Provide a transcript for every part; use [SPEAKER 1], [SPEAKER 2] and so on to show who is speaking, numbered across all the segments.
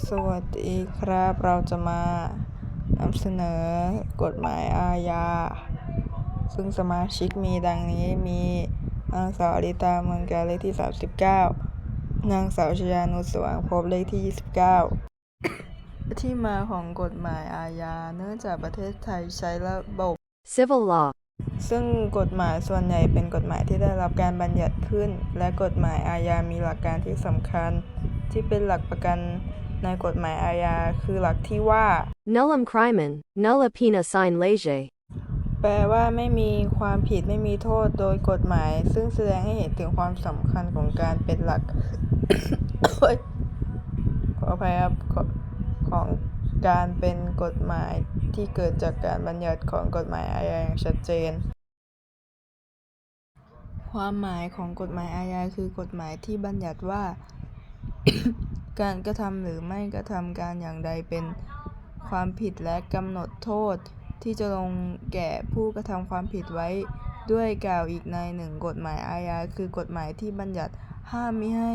[SPEAKER 1] สวัสดีครับ เราจะมานำเสนอกฎหมายอาญา ซึ่งสมาชิกมีดังนี้มีนางสาวอริตาเมืองแกนเลขที่ 39 นางสาวชยานุสว่างภพเลขที่ 29 ที่มาของกฎหมายอาญาเนื่องจากประเทศไทยใช้ระบบ
[SPEAKER 2] Civil law.
[SPEAKER 1] ซึ่งกฎหมายส่วนใหญ่เป็นกฎหมายที่ได้รับการบัญญัติขึ้น และกฎหมายอาญามีหลักการที่สำคัญ ที่เป็นหลักประกัน ในกฎหมายอาญาคือหลักที่ว่า
[SPEAKER 2] Nullum crimen, nulla pena sine lege.
[SPEAKER 1] แปลว่าไม่มีความผิดไม่มีโทษโดยกฎหมาย ซึ่งแสดงให้เห็นถึงความสำคัญของการเป็นหลักโอ๊ยขออภัยครับขอของการเป็นกฎหมายที่เกิดจากการบัญญัติของกฎหมายอาญาอย่างชัดเจน ความหมายของกฎหมายอาญาคือกฎหมายที่บัญญัติว่า การกระทำหรือไม่กระทำการอย่างใดเป็นความผิดและกำหนดโทษ ที่จะลงแก่ผู้กระทำความผิดไว้ด้วยกล่าวอีกในหนึ่งกฎหมายอาญาคือกฎหมายที่บัญญัติห้ามไม่ให้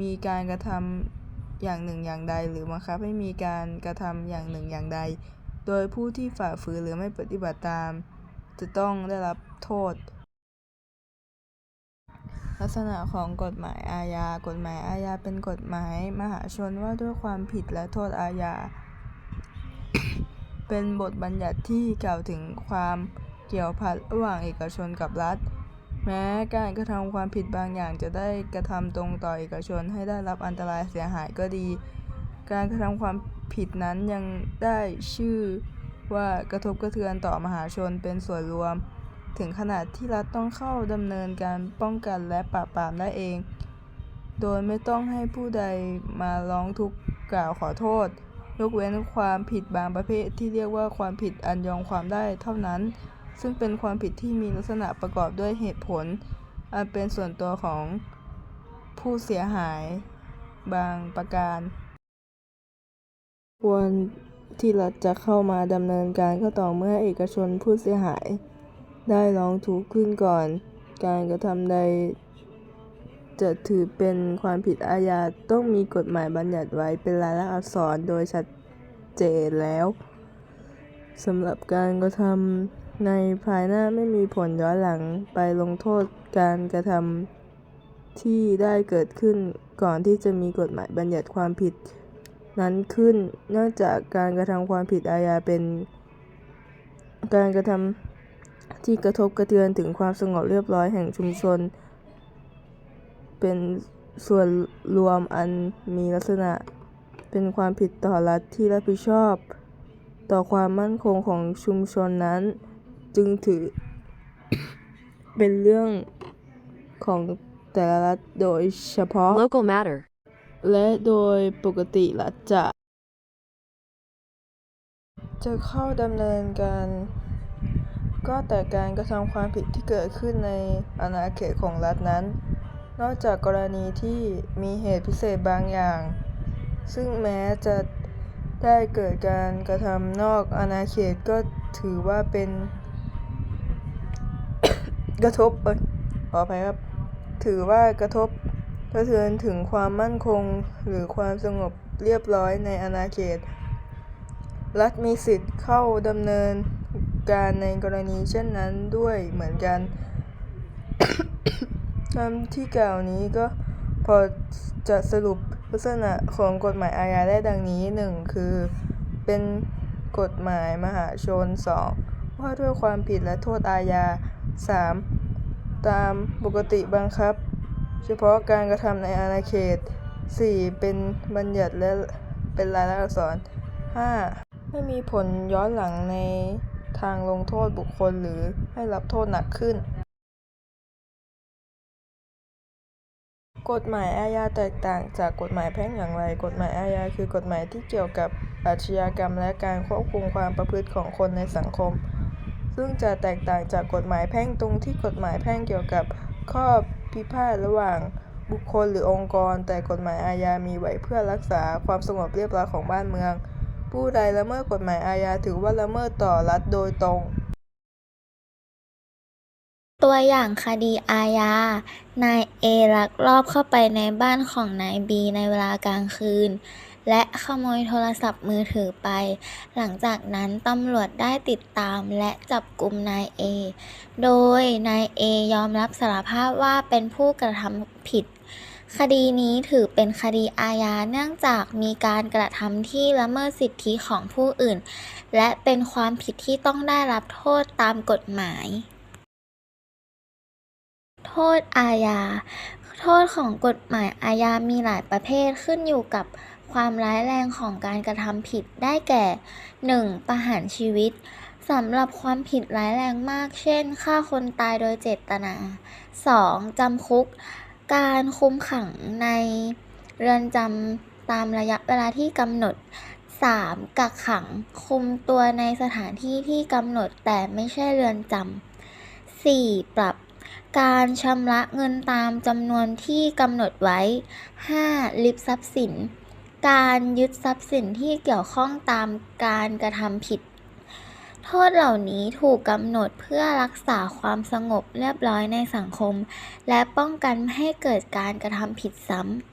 [SPEAKER 1] มีการกระทำอย่างหนึ่งอย่างใด หรือบังคับให้มีการกระทำอย่างหนึ่งอย่างใด โดยผู้ที่ฝ่าฝืนหรือไม่ปฏิบัติตาม จะต้องได้รับโทษ ลักษณะของกฎหมายอาญา กฎหมายอาญาเป็นกฎหมายมหาชนว่าด้วยความผิดและโทษอาญา เป็นบทบัญญัติที่กล่าวถึงความเกี่ยวพันระหว่างเอกชนกับรัฐ แม้การกระทำความผิดบางอย่างจะได้กระทำตรงต่อเอกชนให้ได้รับอันตรายเสียหายก็ดี การกระทำความผิดนั้นยังได้ชื่อว่ากระทบกระเทือนต่อมหาชนเป็นส่วนรวม ถึงขนาดที่รัฐต้องเข้าดำเนินการป้องกันและปราบปรามได้เอง โดยไม่ต้องให้ผู้ใดมาร้องทุกข์กล่าวขอโทษ ยกเว้นความผิดบางประเภทที่เรียกว่าความผิดอันยอมความได้เท่านั้น ซึ่งเป็นความผิดที่มีลักษณะประกอบด้วยเหตุผล อันเป็นส่วนตัวของผู้เสียหายบางประการ ควรที่รัฐจะเข้ามาดำเนินการก็ต่อเมื่อเอกชนผู้เสียหาย ได้ร้องทุกข์ขึ้นก่อน การกระทำใด จะถือเป็นความผิดอาญาต้องมีกฎหมายบัญญัติไว้เป็นลายลักษณ์อักษรโดยชัดเจนแล้วสำหรับการกระทำในภายหน้าไม่มีผลย้อนหลังไปลงโทษการกระทำที่ได้เกิดขึ้นก่อนที่จะมีกฎหมายบัญญัติความผิด นั้นขึ้นเนื่องจากการกระทำความผิดอาญาเป็น การกระทำ ที่กระทบกระเทือนถึงความสงบเรียบร้อยแห่งชุมชน เป็นส่วนรวมอันมีลักษณะ เป็นความผิดต่อรัฐที่รับผิดชอบ ต่อความมั่นคงของชุมชนนั้น จึงถือ เป็นเรื่องของแต่ละรัฐโดยเฉพาะ
[SPEAKER 2] Local matter.
[SPEAKER 1] และโดยปกติรัฐจะ จะเข้าดำเนินการ ก็แต่การกระทำความผิดที่เกิดขึ้นในอาณาเขตของรัฐนั้น นอกจากกรณีที่มีเหตุพิเศษบางอย่าง ซึ่งแม้จะได้เกิดการกระทำนอกอาณาเขตก็ถือว่าเป็น กระทบเอ้ยขออภัยครับ ถือว่ากระทบกระเทือนถึงความมั่นคงหรือความสงบเรียบร้อยในอาณาเขต รัฐมีสิทธิ์เข้าดำเนิน การในกรณีเช่นนั้นด้วยเหมือนกันคำที่กล่าวนี้ก็พอจะสรุปลักษณะของกฎหมายอาญาได้ดังนี้หนึ่งคือ เป็นกฎหมายมหาชนสองว่าด้วยความผิดและโทษอาญาสามตามปกติบังคับ เฉพาะการกระทำในอาณาเขต 4. เป็นบัญญัติและเป็นลายลักษณ์อักษร 5. ไม่มีผลย้อนหลังใน ทางลงโทษบุคคลหรือให้รับโทษหนักขึ้น กฎหมายอาญาแตกต่างจากกฎหมายแพ่งอย่างไร กฎหมายอาญาคือกฎหมายที่เกี่ยวกับอาชญากรรมและการควบคุมความประพฤติของคนในสังคม ซึ่งจะแตกต่างจากกฎหมายแพ่งตรงที่กฎหมายแพ่งเกี่ยวกับข้อพิพาทระหว่างบุคคลหรือองค์กร แต่กฎหมายอาญามีไว้เพื่อรักษาความสงบเรียบร้อยของบ้านเมือง ผู้ใดละเมิดกฎหมายอาญาถือว่าละเมิดต่อรัฐโดยตรง
[SPEAKER 3] ตัวอย่างคดีอาญา นายเอลักลอบเข้าไปในบ้านของนายบีในเวลากลางคืน และขโมยโทรศัพท์มือถือไป หลังจากนั้นตำรวจได้ติดตามและจับกลุ่มนายเอโดยนายเอยอมรับสารภาพว่าเป็นผู้กระทำผิด คดีนี้ถือเป็นคดีอาญาเนื่องจากมีการกระทำที่ละเมิดสิทธิของผู้อื่น และเป็นความผิดที่ต้องได้รับโทษตามกฎหมาย โทษอาญา โทษของกฎหมายอาญามีหลายประเภทขึ้นอยู่กับความร้ายแรงของการกระทำผิดได้แก่ 1. ประหารชีวิตสำหรับความผิดร้ายแรงมาก เช่น ฆ่าคนตายโดยเจตนา 2. จำคุก การคุมขังในเรือนจำตามระยะเวลาที่กำหนด 3. กักขังคุมตัวในสถานที่ที่กำหนดแต่ไม่ใช่เรือนจำ 4. ปรับการชำระเงินตามจำนวนที่กำหนดไว้ 5. ลิบทรัพย์สิน การยึดทรัพย์สินที่เกี่ยวข้องตามการกระทำผิด โทษเหล่านี้ถูกกำหนดเพื่อรักษาความสงบเรียบร้อยในสังคม และป้องกันไม่ให้เกิดการกระทำผิดซ้ำ